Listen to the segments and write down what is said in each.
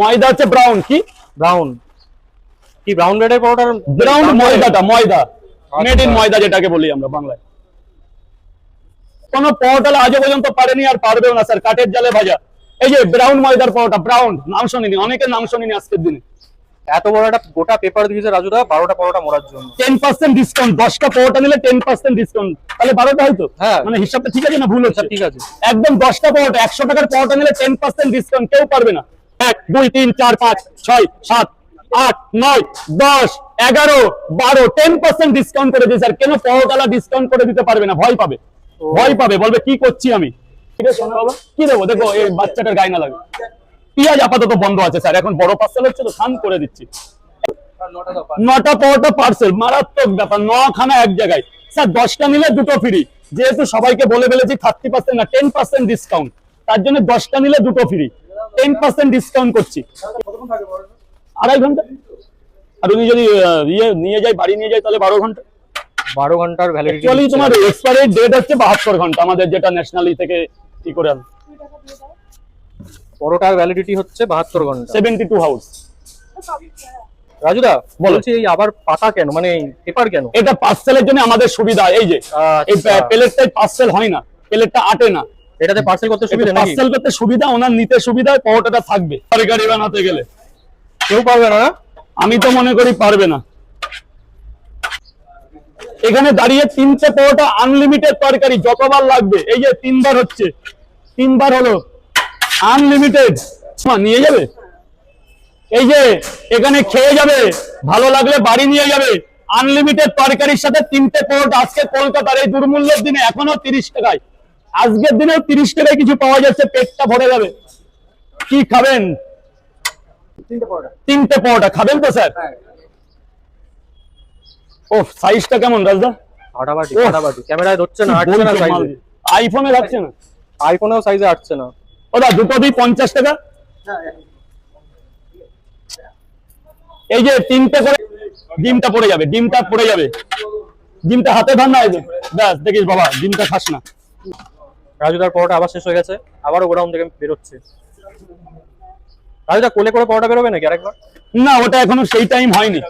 ময়দা হচ্ছে ব্রাউন কি? ব্রাউন কি ব্রাউন ব্রেডের পরোটার ব্রাউন ময়দাটা ময়দা। আচ্ছা। মেড ইন ময়দা যেটাকে বলি আমরা বাংলায়। কোন পরোটা আজও পর্যন্ত পারেনি আর পারবেও না স্যার কাঠের জালে ভাজা। এই যে ব্রাউন ময়দার পরোটা ব্রাউন নাম শুনিনি অনেকের নাম শুনিনি আজকের দিনে। এত বড় একটা গোটা পেপার দিয়েছে রাজুদা বারোটা পরোটা মোড়ার জন্য। টেন পার্সেন্ট ডিসকাউন্ট দশটা পরোটা নিলে টেন পার্সেন্ট ডিসকাউন্ট তাহলে বারোটা হয়তো হ্যাঁ। মানে হিসাবটা ঠিক আছে না ভুল হচ্ছে? আচ্ছা, ঠিক আছে। একদম দশটা পরোটা একশো টাকার পরোটা নিলে টেন পার্সেন্ট ডিসকাউন্ট কেউ পারবে না। এক দুই তিন চার পাঁচ ছয় সাত আট নয় দশ এগারো বারো টেন পার্সেন্ট ডিসকাউন্ট করে দিয়েছে। আর কেন পরোটালা ডিসকাউন্ট করে দিতে পারবে না? ভয় পাবে। ভয় পাবে। বলবে কি করছি আমি? ঠিক আছে কি দেবো? দেখো এই বাচ্চাটার গায়ে না লাগে পেঁয়াজ আপাতত বন্ধ আছে স্যার। এখন বড় পার্সেল হচ্ছে তো খান করে দিচ্ছি। নটা পরোটা পার্সেল মারাত্মক ব্যাপার। নখানা এক জায়গায়। স্যার দশটা নিলে দুটো ফ্রি যেহেতু সবাইকে বলে ফেলেছি থার্টি পার্সেন্ট না টেন পার্সেন্ট ডিসকাউন্ট তার জন্য দশটা নিলে দুটো ফ্রি টেন পার্সেন্ট ডিসকাউন্ট করছি। আড়াই ঘণ্টা? আর উনি যদি ইয়ে নিয়ে যায় বাড়ি নিয়ে যায় তাহলে বারো ঘণ্টা। বারো ঘণ্টার ভ্যালিডিটি তোমার এক্সপায়ারি ডেট হচ্ছে বাহাত্তর ঘণ্টা আমাদের যেটা ন্যাশনালি থেকে কি করে পরোটার ভ্যালিডিটি হচ্ছে বাহাত্তর ঘণ্টা। সেভেন্টি টু হাউস রাজুদা বলো। বলছি এই আবার পাতা কেন? মানে পেপার কেন? এটা পার্সেলের জন্য আমাদের সুবিধা এই যে এই আচ্ছা। প্লেটটাই পার্সেল হয় না প্লেটটা আটে না। এটাতে পার্সেল করতে সুবিধা পার্সেল করতে সুবিধা ওনার নিতে সুবিধা পরোটাটা থাকবে। তরকারি বানাতে গেলে। কেউ পারবে না না? আমি তো মনে করি পারবে না। এখানে দাঁড়িয়ে তিনটে পরোটা আনলিমিটেড তরকারি যতবার লাগবে। এই যে তিনবার হচ্ছে। তিনবার হলো। আনলিমিটেড নিয়ে যাবে? এই যে এখানে খেয়ে যাবে। ভালো লাগলে বাড়ি নিয়ে যাবে। আনলিমিটেড তরকারির সাথে তিনটে পরোটা। আজকে কলকাতার এই দুর্মূল্যের দিনে এখনও তিরিশ টাকায়। আজকের দিনেও তিরিশ টাকায় কিছু পাওয়া যাচ্ছে পেটটা ভরে যাবে। কি খাবেন? তিনটে পরোটা। খাবেন তো স্যার? ও সাইজটা কেমন রাজদা? ফাটাফাটি ফাটাফাটি। ক্যামেরায় ধরছে না আটছে না সাইজে আইফোনে যাচ্ছে না? আইফোনেও সাইজে আটছে না। ওটা দুটো দিই পঞ্চাশ টাকা? এই যে তিনটে করে ডিমটা পড়ে যাবে ডিমটা পড়ে যাবে। ডিমটা হাতে ধর না এই ব্যাস দেখিস বাবা ডিমটা খাস না। রাজুদার পরোটা আবার শেষ হয়ে গেছে আবারও গোডাউন থেকে বেরোচ্ছে। রাজুদা কোলে করে পরোটা বেরোবে নাকি আরেকবার? না ওটা এখনও সেই টাইম হয়নি।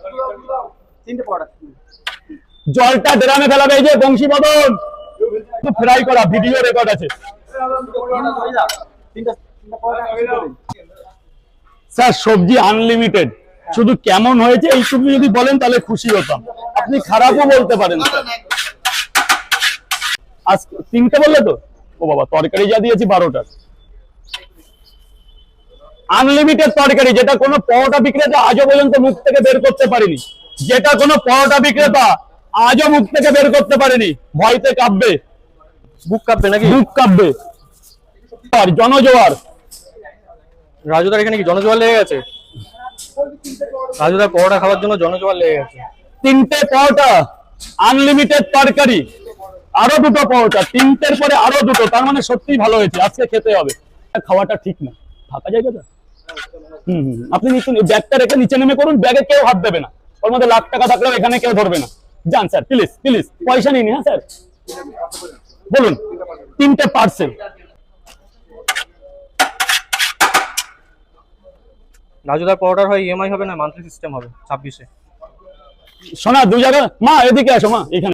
জলটা ড্রামে ফেলাবে এই যে বংশী বদন ফ্রাই করা ভিডিও রেকর্ড আছে। স্যার সবজি আনলিমিটেড শুধু কেমন হয়েছে এইটুকু যদি বলেন তাহলে খুশি হতাম। আপনি খারাপও বলতে পারেন স্যার। আজ তিনটে বললে তো? ও বাবা তরকারি যা দিয়েছি বারোটা। আনলিমিটেড তরকারি যেটা কোনো পরোটা বিক্রেতা আজও পর্যন্ত মুখ থেকে বের করতে পারেনি। যেটা কোনো পরোটা বিক্রেতা আজও মুখ থেকে বের করতে পারেনি। ভয়তে কাঁপবে। বুক কাঁপবে নাকি? বুক কাঁপবে। আর জনজোয়ার। রাজুদার এখানে কি জনজোয়ার লেগে গেছে? রাজুদার পরোটা খাওয়ার জন্য জনজোয়ার লেগে গেছে। তিনটে পরোটা আনলিমিটেড তরকারি। আরও দুটো পরোটা তিনটের পরে আরও দুটো তার মানে সত্যি ভালো হয়েছে আজকে খেতে হবে। খাওয়াটা ঠিক না। থাকা যায় তো? হুম হুম আপনি নিচে ব্যাগটা রেখে নিচে নেমে করুন ব্যাগে কেউ হাত দেবে না। ওর মধ্যে লাখ টাকা থাকলেও এখানে কেউ ধরবে না। যান স্যার প্লিজ প্লিজ পয়সা নিন হ্যাঁ স্যার? বলুন তিনটে পার্সেল রাজুদার পরোটার হয় ইএমআই হবে না মান্থলি সিস্টেম হবে ছাব্বিশে। শোনা দু জায়গা মা এদিকে আসো মা এখানে।